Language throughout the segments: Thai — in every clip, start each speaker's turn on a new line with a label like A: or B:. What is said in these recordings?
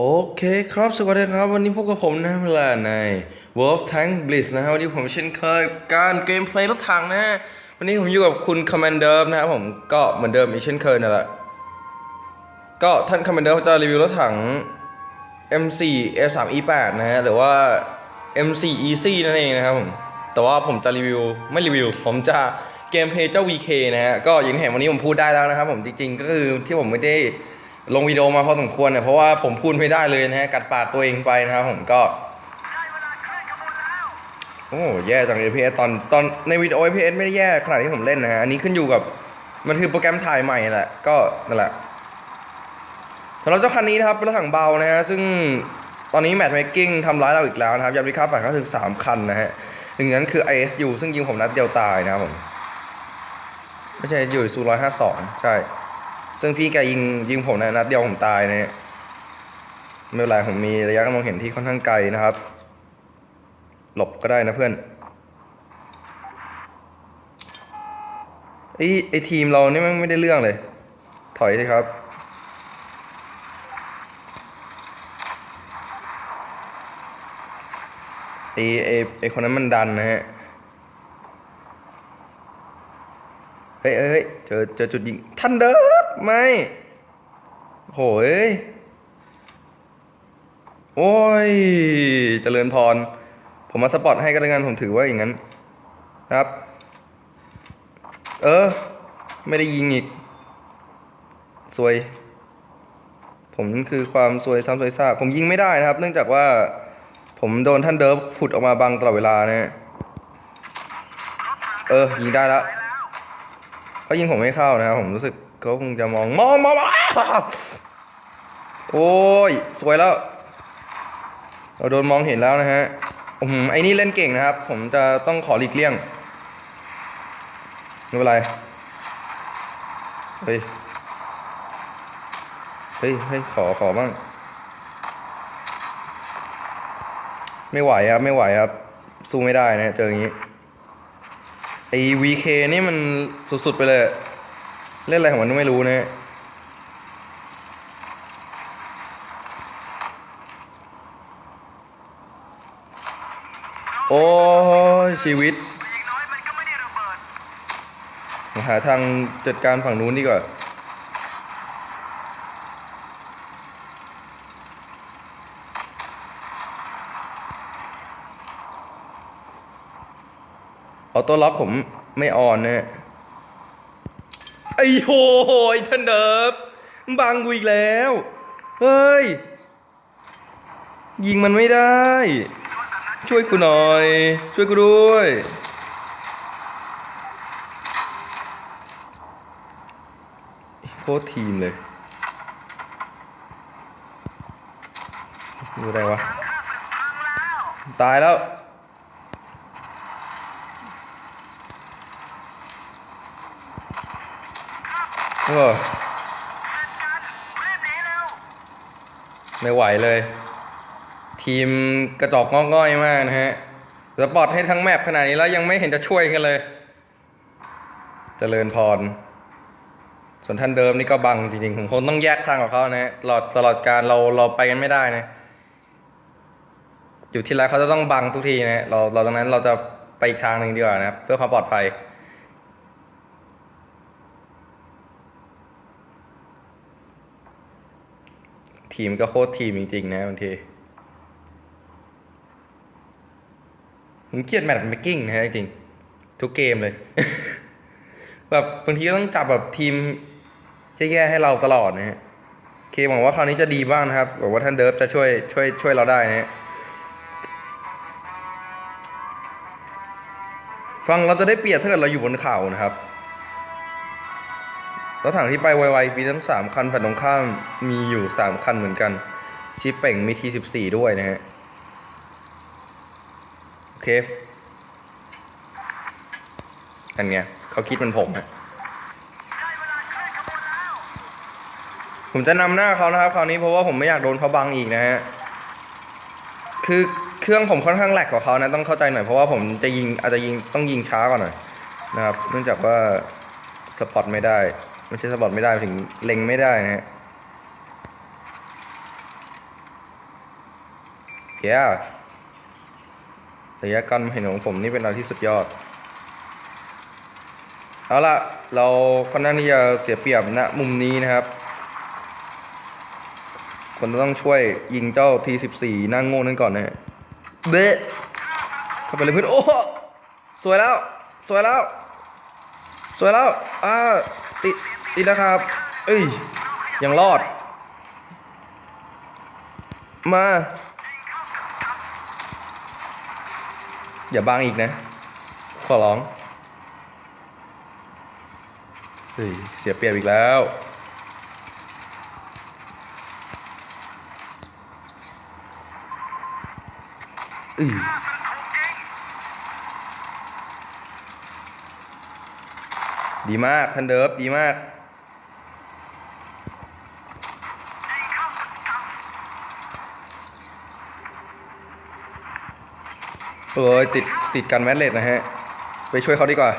A: โอเคครับสวัสดีครับ วันนี้พบกับผมนะเวลาใน Wolf Tank Blitz นะฮะวันนี้ผมเช่นเคยการเกมเพลย์รถถังนะฮะวันนี้ผมอยู่กับคุณ Commander นะครับผมก็เหมือนเดิมอีกเช่นเคยนั่นแหละก็ท่าน Commander จะรีวิวรถถัง M4 A3 E8 นะฮะหรือว่า M4 EC นั่นเองนะครับผมแต่ว่าผมจะรีวิวไม่รีวิว ผมจะเกมเพลย์เจ้า VK นะฮะก็อย่างที่เห็นวันนี้ผมพูดได้แล้วนะครับผมจริงๆก็คือที่ผมไม่ได้ ลงวิดีโอมาพอสมควรเนี่ยเพราะว่าผมพูดไม่ได้เลยนะฮะกัดปากตัวเองไปนะครับผมก็โอ้แย่จัง FPS ตอนตอนในวิดีโอ FPS ไม่ได้แย่ขนาดที่ผมเล่นนะฮะอันนี้ขึ้นอยู่กับมันคือโปรแกรมถ่ายใหม่แหละก็นั่นแหละสำหรับเจ้าคันนี้นะครับเป็นรถถังเบานะฮะซึ่งตอนนี้แมท c ม k กิ้งทำร้ายเราอีกแล้วนะครับยามพิฆาฝ่ายข้าศึกสามคันนะฮะหนึ่งนนั้นคือ ISU ซึ่งยิงผมนัดเดียวตายนะครับผม ไม่ใช่อยู่ซูร้อยห้าสองใช่ ซึ่งพี่แกยิงยิงผมนะนัดเดียวผมตายนะฮะไม่เป็นไรผมมีระยะการมองเห็นที่ค่อนข้างไกลนะครับ หลบก็ได้นะเพื่อนไอไอทีมเรานี่มันไม่ได้เรื่องเลย ถอยสิครับ ไอไอไอคนนั้นมันดันนะฮะ เฮ้ยเฮ้ยเฮ้ยเจอเจอจุดยิงทันเดอร์ ไม่ โหย โอ้ยเจริญพร ผมมาสปอตให้ก็แล้วกันผมถือว่าอย่างนั้นครับ เออ ไม่ได้ยิงอีก สวย ผมคือความสวยซ้ำสวยซาก ผมยิงไม่ได้นะครับ เนื่องจากว่า ผมโดนท่านเดิร์ฟผุดออกมาบังตลอดเวลานะฮะเออ ยิงได้แล้วเขายิงผมไม่เข้านะครับผมรู้สึก เขาคงจะมองมองมองโอ้ย สวยแล้ว เราโดนมองเห็นแล้วนะฮะอืมไอ้นี่เล่นเก่งนะครับ ผมจะต้องขอหลีกเลี่ยงไม่เป็นไร เฮ้ย เฮ้ยเฮ้ยขอขอบ้าง ไม่ไหวครับ ไม่ไหวครับ สู้ไม่ได้นะ เจออย่างนี้ไอ้ VK นี่มันสุด ๆ ไปเลย เล่นอะไรของมันก็ไม่รู้นะ โอ้ชีวิต หาทางจัดการฝั่งนู้นดีกว่าออโต้ล็อกผมไม่ออนนะฮะ ไอ้โหยท่านเดิบบังกูอีกแล้ว เฮ้ย ยิงมันไม่ได้ ช่วยกูหน่อย ช่วยกูด้วย โคตรทีมเลยดูอะไรวะ ตายแล้ว เออไม่ไหวเลย ทีมกระจอกงอกง่อยมากนะฮะสปอร์ตให้ทั้งแมปขนาดนี้แล้วยังไม่เห็นจะช่วยกันเลยจเจริญพร ส่วนท่านเดิมนี่ก็บังจริงๆผมคงต้องแยกทางกับเขานะฮะตลอดตลอดการเราเราไปกันไม่ได้นะ อยู่ที่ไรเขาจะต้องบังทุกทีนะเราเราตรงนั้นเราจะไปอีกทางหนึ่งดีกว่านะเพื่อความปลอดภัย ทีมก็โคตรทีมจริงๆนะบางทีผมเกลียดแมตช์เมคกิ้งนะฮะจริงทุกเกมเลย แบบบางทีก็ต้องจับแบบทีมแย่ๆให้เราตลอดนะฮะเคหวังว่าคราวนี้จะดีบ้างนะครับหวังว่าท่านเดิร์ฟจะช่วยช่วยช่วยเราได้นะฮะฟังเราจะได้เปรียบถ้าเกิดเราอยู่บนเขานะครับ รถถังที่ไปไวๆมีทั้งสามคันฝั่งตรงข้ามมีอยู่สามคันเหมือนกัน ชิปเป่งมีทีสิบสี่ด้วยนะฮะ โอเคอันเนี้ยเขาคิดมันผมฮะผมจะนำหน้าเขานะครับ คราวนี้เพราะว่าผมไม่อยากโดนเขาบังอีกนะฮะ คือเครื่องผมค่อนข้างแหลกกว่าเขานะต้องเข้าใจหน่อยเพราะว่าผมจะยิงอาจจะยิงต้องยิงช้ากว่าหน่อยนะครับ เนื่องจากว่าสปอตไม่ได้ ไม่ใช่สปอตไม่ได้ถึงเล็งไม่ได้นะฮะเย้ระยะการเห็นของผมนี่เป็นอะไรที่สุดยอด เอาละเราค่อนข้างที่จะเสียเปรียบณมุมนี้นะครับ คนต้องช่วยยิงเจ้า T14 หนั่งโง่นั่นก่อนนะฮะเบะเข้าไปเลยเพื่อนโอ้โหสวยแล้ว สวยแล้ว สวยแล้ว อ่า ติด ติดแล้วครับ เอ้ย ยังรอด มา อย่าบังอีกนะ ขอร้องเฮ้ย เสียเปรียบอีกแล้วอือดีมาก ทันเดิฟดีมาก เอ้ยติดติดกันแมสเลตนะฮะ ไปช่วยเขาดีกว่า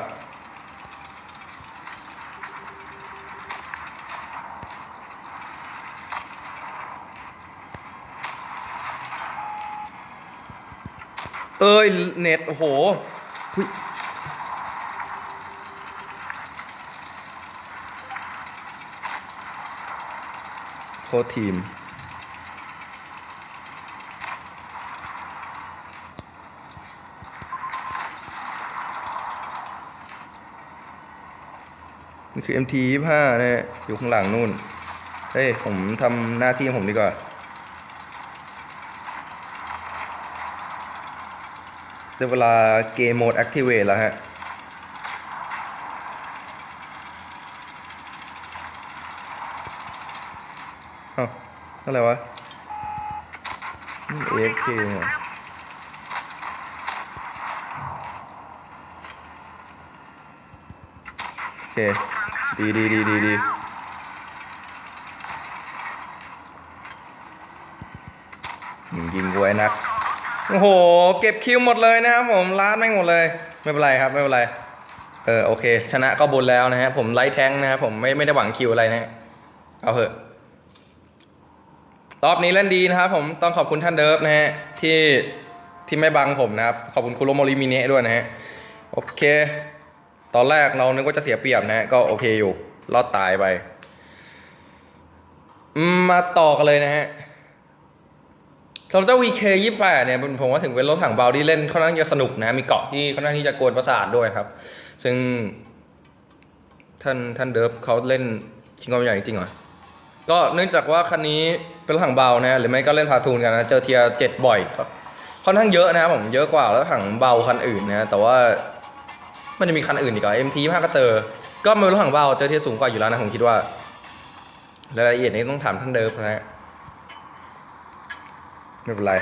A: เอ้ย เน็ต โอ้โหหุยโคตรทีม นี่คือ MT 25นะฮะอยู่ข้างหลังนู่น เฮ้ย ผมทำหน้าที่ของผมดีกว่า ได้เวลาเกมโหมด Activate แล้วฮะเอ้าอะไรวะนี่ AFK เนี่ยโอเค ดีดีดีดีดียิงกูไอ้นัก โอ้โห เก็บคิวหมดเลยนะครับผมล้านไม่งหมดเลย ไม่เป็นไรครับ ไม่เป็นไร เออโอเค ชนะก็บุญแล้วนะฮะผมไลท์แท้งนะครับผมไม่ไม่ได้หวังคิวอะไรนะ เอาเถอะรอบนี้เล่นดีนะครับผมต้องขอบคุณท่านเดิฟนะฮะที่ที่ไม่บังผมนะครับ ขอบคุณคุโรโมริมิเนะด้วยนะฮะ โอเค ตอนแรกเรานึกว่าจะเสียเปรียบนะ ก็โอเคอยู่ รอดตายไป มาต่อกันเลยนะฮะสำหรับเจ้า VK 28เนี่ยผมว่าถึงเป็นรถถังเบาที่เล่นค่อนข้างจะสนุกนะ มีเกาะที่ค่อนข้างที่จะกวนประสาทด้วยครับ ซึ่ง ท่านท่านเดิร์ฟเขาเล่นชิงความใหญ่จริงเหรอก็เนื่องจากว่าคันนี้เป็นรถถังเบานะ หรือไม่ก็เล่นพาทูนกันนะ เจอเทียเจ็ดบ่อยครับค่อนข้างเยอะนะผมเยอะกว่ารถถังเบาคันอื่นนะ แต่ว่า มันจะมีคันอื่นอีกเหรอ MT 5ก็เจอ ก็ไมันเป็นรถถังเบาเจอเทียสูงกว่าอยู่แล้วนะผมคิดว่ารายละเอียดนี้ต้องถามท่านเดิร์ฟนะฮะไม่เป็นไร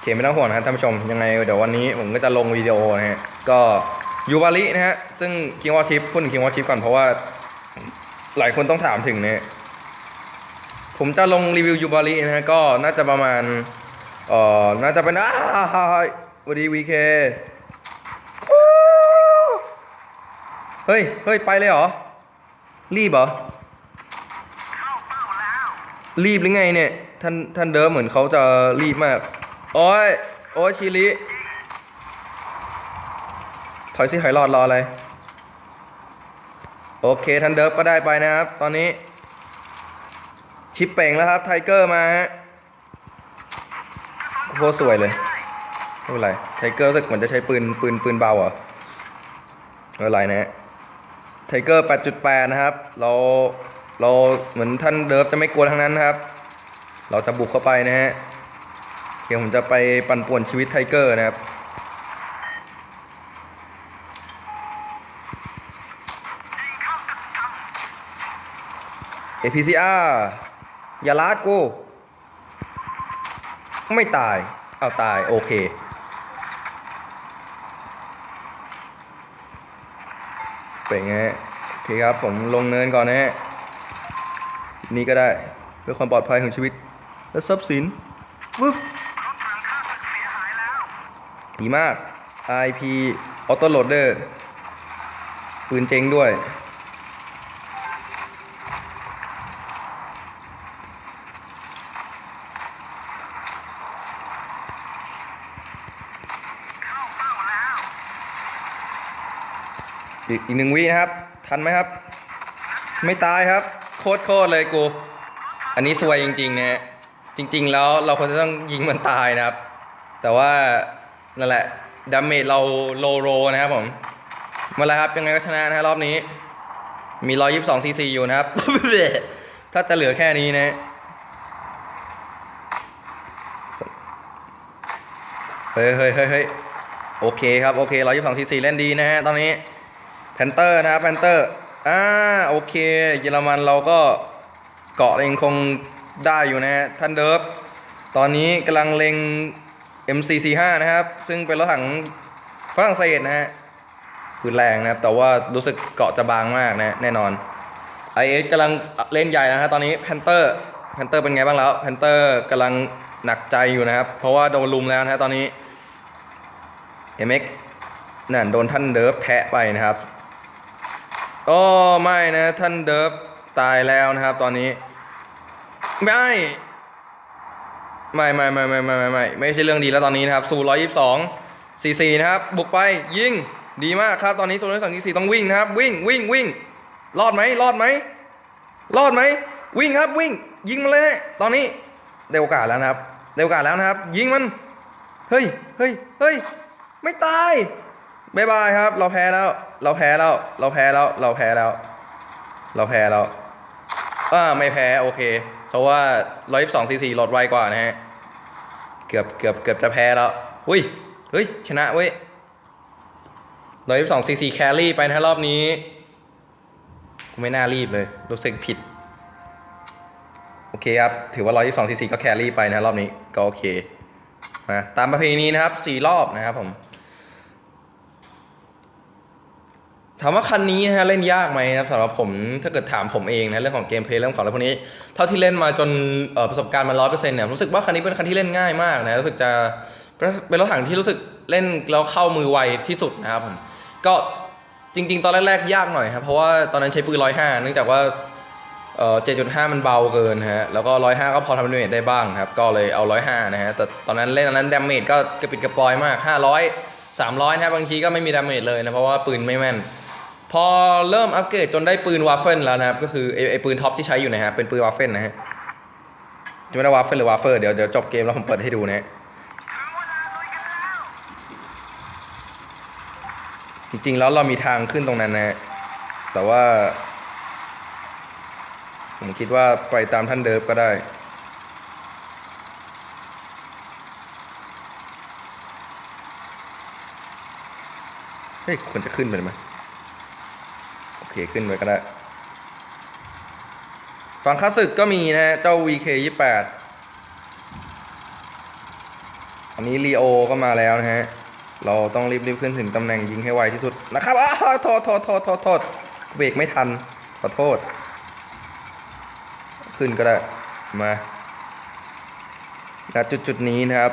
A: เคไม่ต้องห่วงนะครับท่านผู้ชมยังไงเดี๋ยววันนี้ผมก็จะลงวิดีโอนะฮะก็ยูบารินะฮะซึ่งคิงวอชิปพูดถึงคิงวอชิปก่อนเพราะว่าหลายคนต้องถามถึงเนี่ยผมจะลงรีวิวยูบารินะฮะก็น่าจะประมาณเอ่อน่าจะเป็นอ้า วสวัสดีวีเคเฮ้ย เฮ้ย ไปเลยเหรอ รีบเหรอ รีบหรือไงเนี่ย ท่าน ท่านเดิมเหมือนเขาจะรีบมาก โอ้ย โอ้ยชิลิถอยสิถอยหลอดรออะไร โอเค ท่านเดิฟก็ได้ไปนะครับ ตอนนี้ ชิปเป่งแล้วครับ ไทเกอร์มาฮะโคตรสวยเลย ไม่เป็นไรไทเกอร์รู้สึกเหมือนจะใช้ปืนปืนปืนเบาเหรอไม่เป็นไรนะฮะไทเกอร์ 8.8 นะครับ เราเราเหมือนท่านเดิฟจะไม่กลัวทั้งนั้นนะครับ เราจะบุกเข้าไปนะฮะเดี๋ยวผมจะไปปั่นป่วนชีวิตไทเกอร์นะครับ APCR อย่าลาดกู ไม่ตาย เอาตาย โอเค เป็นไงโอเคครับผมลงเนินก่อนนะฮะนี่ก็ได้เพื่อความปลอดภัยของชีวิต และทรัพย์สินวึบดีมาก IP Auto Loader ปืนเจ๋งด้วย อีกอีกหนึ่งวินะครับ ทันไหมครับ ไม่ตายครับ โคตรโคตรเลยกู อันนี้ซวยจริงๆนะฮะจริง ๆ แล้วเราควรจะต้องยิงมันตายนะครับ แต่ว่านั่นแหละดาเมจเราโลโรนะครับผมมาแล้วครับยังไงก็ชนะนะฮะรอบนี้ มี122ซีซีอยู่นะครับ ถ้าจะเหลือแค่นี้นะเฮ้ยเฮ้ยเฮ้ยเฮ้ยโอเคครับ โอเค122ซีซีเล่นดีนะฮะตอนนี้ พนเตอร์นะครับแพนเตอร์อ่าโอเค เยอรมันเราก็เกาะยังคงได้อยู่นะฮะท่านเดิร์ฟตอนนี้กำลังเล็ง MC45 นะครับ ซึ่งเป็นรถถังฝรั่งเศสนะฮะปืนแรงนะครับ แต่ว่ารู้สึกเกาะจะบางมากนะแน่นอน IS กำลังเล่นใหญ่นะฮะตอนนี้แพนเตอร์แพนเตอร์เป็นไงบ้างแล้วแพนเตอร์กำลังหนักใจอยู่นะครับ เพราะว่าโดนลุมแล้วนะฮะตอนนี้ MX นั่นโดนท่านเดิร์ฟแทะไปนะครับ โอ้ไม่นะท่านเดิฟตายแล้วนะครับ ตอนนี้ ไม่ไม่ไม่ไม่ไม่ไม่ไม่ไม่ไม่ใช่เรื่องดีแล้วตอนนี้นะครับสูร้อยยี่สิบสองสี่สี่นะครับบุกไปยิงดีมากครับตอนนี้สูร้อยสองสี่ต้องวิ่งนะครับ วิ่งวิ่งวิ่งรอดไหมรอดไหมรอดไหมวิ่งครับวิ่ง ยิงมันเลยนะตอนนี้ได้โอกาสแล้วนะครับได้โอกาสแล้วนะครับ ยิงมันเฮ้ยเฮ้ยเฮ้ยไม่ตายบายบายครับ เราแพ้แล้ว เราแพ้แล้ว เราแพ้แล้ว เราแพ้แล้ว เราแพ้แล้วอ่าไม่แพ้โอเค เพราะว่า122ซีซีลดไวกว่านะฮะ เกือบเกือบเกือบจะแพ้แล้ว อุ้ย เฮ้ย ชนะเว้ย122ซีซีแครี่ไปนะรอบนี้กูไม่น่ารีบเลย รู้สึกผิด โอเคครับ ถือว่า122ซีซีก็แครี่ไปนะรอบนี้ ก็โอเคนะตามประเพณีนะครับ4รอบนะครับผม ถามว่าคันนี้นะฮะเล่นยากไหมนะครับสำหรับผมถ้าเกิดถามผมเองนะเรื่องของเกมเพลย์เรื่องของอะไรพวกนี้ เท่าที่เล่นมาจนประสบการณ์มาร้อยเปอร์เซ็นต์เนี่ยรู้สึกว่าคันนี้เป็นคันที่เล่นง่ายมากนะรู้สึกจะเป็นรถถังที่รู้สึกเล่นแล้วเข้ามือไวที่สุดนะครับผมก็จริง ๆ ตอนแรกๆยากหน่อยครับเพราะว่าตอนนั้นใช้ปืนร้อยห้าเนื่องจากว่าเออเจ็ดจุดห้ามันเบาเกินฮะแล้วก็ร้อยห้าก็พอทำดาเมจได้บ้างครับก็เลยเอาร้อยห้านะฮะแต่ตอนนั้นเล่นตอนนั้นดาเมจก็กระปิดกระปอยมากห้าร้อยสามร้อยนะครับบางทีก็ไม่มีดาเมจเลยนะเพราะว่าปืนไม่แม่น พอเริ่มอัปเกรดจนได้ปืนวาเฟิลแล้วนะครับ ก็คือไอ้ไอ้ปืนท็อปที่ใช้อยู่นะฮะเป็นปืนวาเฟิลนะฮะจะไม่ได้วาเฟิลหรือวาเฟอร์เดี๋ยวเดี๋ยวจบเกมแล้วผมเปิดให้ดูนะฮะจริงๆแล้วเรามีทางขึ้นตรงนั้นนะฮะแต่ว่า ผมคิดว่าไปตามท่านเดิฟก็ได้ เฮ้ยควรจะขึ้นไปไหม โอเคขึ้นไปก็ได้ ฝั่งคาสึกก็มีนะฮะ เจ้า VK 28 อันนี้ลีโอก็มาแล้วนะฮะ เราต้องรีบๆขึ้นถึงตำแหน่งยิงให้ไวที่สุดนะครับอ้าวโทษโทษโทษโทษโทษเบรกไม่ทัน ขอโทษ ขึ้นก็ได้ มาณจุดจุดๆนี้นะครับ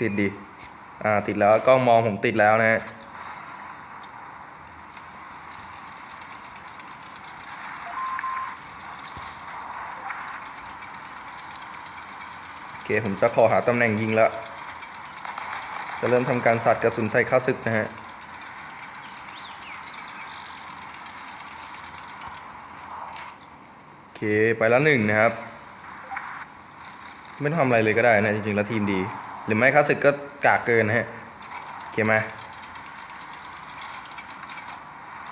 A: ติดดี อ่าติดแล้วกล้องมองผมติดแล้วนะฮะโอเคผมจะขอหาตำแหน่งยิงแล้ว จะเริ่มทำการสัดกระสุนใส่ข้าศึกนะฮะโอเคไปแล้วหนึ่งนะครับ ไม่ต้องทำอะไรเลยก็ได้นะ จริงๆ แล้วทีมดี รือไม่ข้าศึกก็กากเกินฮะโอเคไหม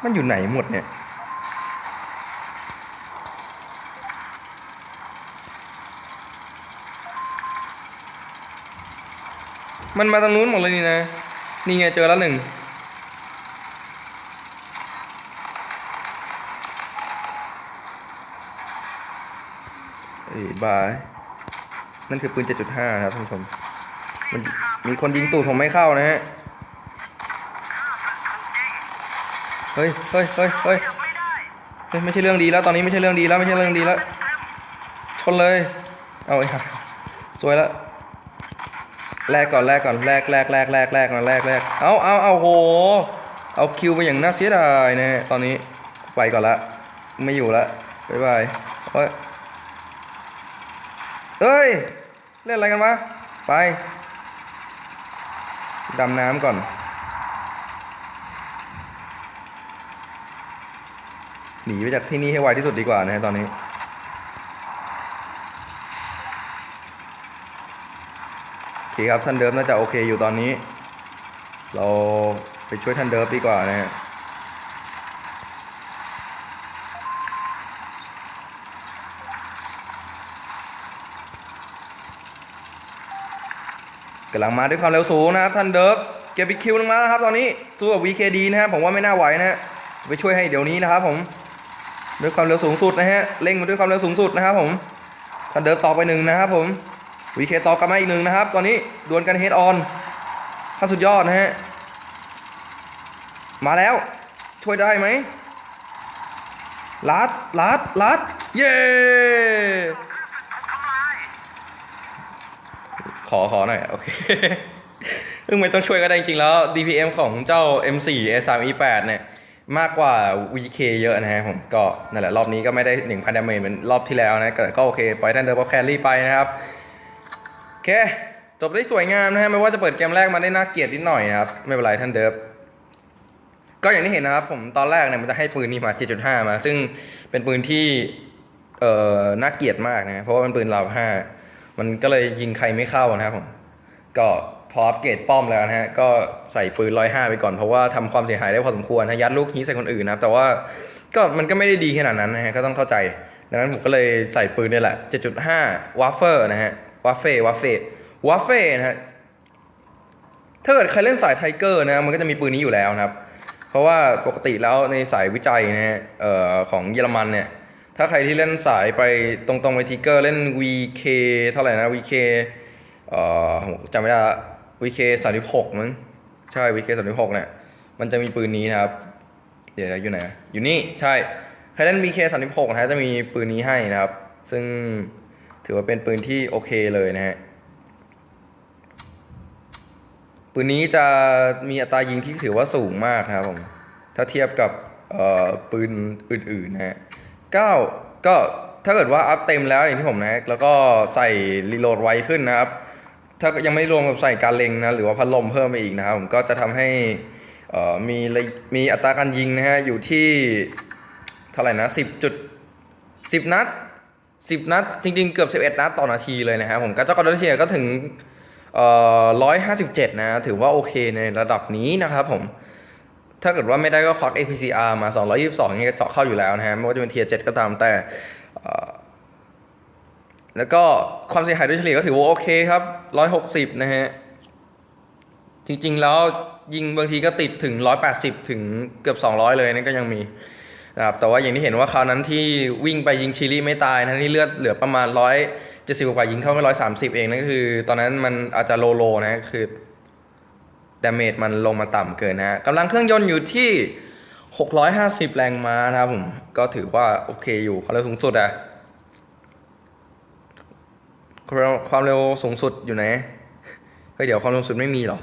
A: มันอยู่ไหนหมดเนี่ยมันมาทางนู้นหมดเลยนี่นะ นี่ไงเจอแล้วหนึ่ง เอ้ยบาย นั่นคือปืน 7.5 นะครับท่านผู้ชม มันมีคนยิงตูดผมไม่เข้านะฮะ เฮ้ยเฮ้ยเฮ้ยเฮ้ยเฮ้ยไม่ใช่เรื่องดีแล้วตอนนี้ไม่ใช่เรื่องดีแล้วไม่ใช่เรื่องดีแล้ว ชนเลย เอาไอ้ห่าสวยแล้วแลกก่อนแลกก่อนแลกแลกแลกแลกแลกแลกแลกเอาเอาเอาโห เอาคิวไปอย่างน่าเสียดายนะฮะตอนนี้ไปก่อนละ ไม่อยู่ละบ๊ายบายเฮ้ยเอ้ย เล่นอะไรกันวะ ไป ดำน้ำก่อน หนีไปจากที่นี่ให้ไวที่สุดดีกว่านะฮะตอนนี้ โอเคครับท่านเดิมน่าจะโอเคอยู่ตอนนี้ เราไปช่วยท่านเดิมดีกว่านะฮะำลังมาด้วยความเร็วสูงนะครับท่านเดิร์กเก็บอีกคิวนึงแล้วนะครับ ตอนนี้สู้กับ VKD นะครับผมว่าไม่น่าไหวนะฮะไปช่วยให้เดี๋ยวนี้นะครับผมด้วยความเร็วสูงสุดนะฮะเร่งมาด้วยความเร็วสูงสุดนะครับผมท่านเดิร์กต่อไปหนึ่งนะครับผม VK ต่อกลับมาอีกหนึ่งนะครับ ตอนนี้ดวลกันเฮดออนขั้นสุดยอดนะฮะมาแล้ว ช่วยได้ไหมลัดลัดลัดเย้ ขอขอหน่อย โอเคซึ่งไม่ต้องช่วยก็ได้จริงๆแล้ว DPM ของเจ้า M4 S3 E8 เนี่ย มากกว่า VK เยอะนะฮะผมก็นั่นแหละรอบนี้ก็ไม่ได้ 1,000ดาเมจเหมือนรอบที่แล้วนะก็ก็โอเค ปล่อยท่านเดิร์บแคลรี่ไปนะครับ โอเค จบได้สวยงามนะฮะไม่ว่าจะเปิดเกมแรกมาได้น่าเกลียดนิดหน่อยนะครับ ไม่เป็นไรท่านเดิร์บก็อย่างที่เห็นนะครับผมตอนแรกเนี่ยมันจะให้ปืนนี้มา 7.5 มา ซึ่งเป็นปืนที่เอ่อน่าเกลียดมากนะเพราะว่าเป็นปืนราวห้า มันก็เลยยิงใครไม่เข้านะครับผม ก็พออัปเกรดป้อมแล้วนะฮะ ก็ใส่ปืนร้อยห้าไปก่อน เพราะว่าทำความเสียหายได้พอสมควรนะยัดลูกนี้ใส่คนอื่นนะครับ แต่ว่าก็มันก็ไม่ได้ดีขนาดนั้นนะฮะ ก็ต้องเข้าใจ ดังนั้นผมก็เลยใส่ปืนนี่แหละ 7.5วัฟเฟอร์นะฮะ วัฟเฟ่ วัฟเฟ่ วัฟเฟ่นะฮะ ถ้าเกิดใครเล่นสายไทเกอร์นะ มันก็จะมีปืนนี้อยู่แล้วนะครับ เพราะว่าปกติแล้วในสายวิจัยนะฮะเอ่อของเยอรมันเนี่ย ถ้าใครที่เล่นสายไปตรงๆไปทิกเกอร์เล่น VK เท่าไหร่นะ VK เอ่อจำไม่ได้ละ VK สามสิบหกมั้งใช่ VK สามสิบหกเนี่ยมันจะมีปืนนี้นะครับ เดี๋ยวนะอยู่ไหนอยู่นี่ใช่ใครเล่น VK สามสิบหกนะจะมีปืนนี้ให้นะครับ ซึ่งถือว่าเป็นปืนที่โอเคเลยนะฮะปืนนี้จะมีอัตรายิงที่ถือว่าสูงมากนะครับผมถ้าเทียบกับปืนอื่นๆนะฮะ เก้าก็ถ้าเกิดว่าอัพเต็มแล้วอย่างที่ผมนะ แล้วก็ใส่รีโหลดไวขึ้นนะครับ ถ้ายังไม่รวมกับใส่การเล็งนะ หรือว่าพัดลมเพิ่มไปอีกนะครับ ผมก็จะทำให้เอ่อมีมีอัตราการยิงนะฮะ อยู่ที่เท่าไหร่นะสิบจุดสิบนัดสิบนัด จริงๆ เกือบสิบเอ็ดนัดต่อนาทีเลยนะครับผมกรเจ้ากอร์ดเชียก็ถึงเอ่อร้อยห้าสิบเจ็ดนะ ถือว่าโอเคในระดับนี้นะครับผม ถ้าเกิดว่าไม่ได้ก็ควัก APCR มา 222นี่ก็เจาะเข้าอยู่แล้วนะฮะไม่ว่าจะเป็นเทียร์7ก็ตามแต่ แล้วก็ความเสียหายโดยเฉลี่ยก็ถือว่าโอเคครับ 160 นะฮะ จริงๆแล้วยิงบางทีก็ติดถึง 180 ถึงเกือบ 200 เลยนั่นก็ยังมีนะครับแต่ว่าอย่างที่เห็นว่าคราวนั้นที่วิ่งไปยิงชิลี่ไม่ตายนะที่เลือดเหลือประมาณ 170 กว่ายิงเข้าแค่130 เองนั่นก็คือ ตอนนั้นมันอาจจะโลโลนะคือ ดาเมจมันลงมาต่ำเกินนะฮะกำลังเครื่องยนต์อยู่ที่ 650 แรงม้านะครับผม ก็ถือว่าโอเคอยู่ความเร็วสูงสุดอะความเร็วสูงสุดอยู่ไหน เฮ้ยเดี๋ยวความเร็วสูงสุดไม่มีหรอ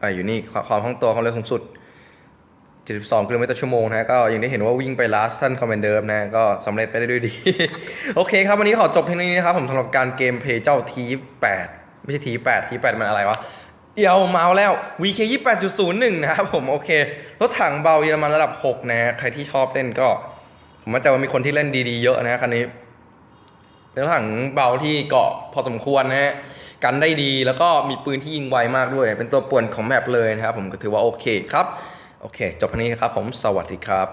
A: อ่าอยู่นี่ความความคล่องตัวความเร็วสูงสุด 72 กิโลเมตรต่อชั่วโมงนะก็อย่างที่เห็นว่าวิ่งไป last ท่านคอมเมนเดอร์นะ ก็สำเร็จไปได้ด้วยดี โอเคครับ วันนี้ขอจบเพียงนี้นะครับผมสำหรับการเกมเพย์เจ้าที8 ไม่ใช่ที8ที8มันอะไรวะเอียวเมาแล้ว VK 28.01 นะครับผมโอเค รถถังเบาเยอรมันระดับ 6 นะใครที่ชอบเล่นก็ ผมมั่นใจว่ามีคนที่เล่นดีๆเยอะนะคันนี้เป็นรถถังเบาที่เกาะพอสมควรนะฮะกันได้ดีแล้วก็มีปืนที่ยิงไวมากด้วย เป็นตัวป่วนของแมปเลยนะครับผมก็ถือว่าโอเคครับ โอเค จบเท่นี้นะครับผมสวัสดีครับ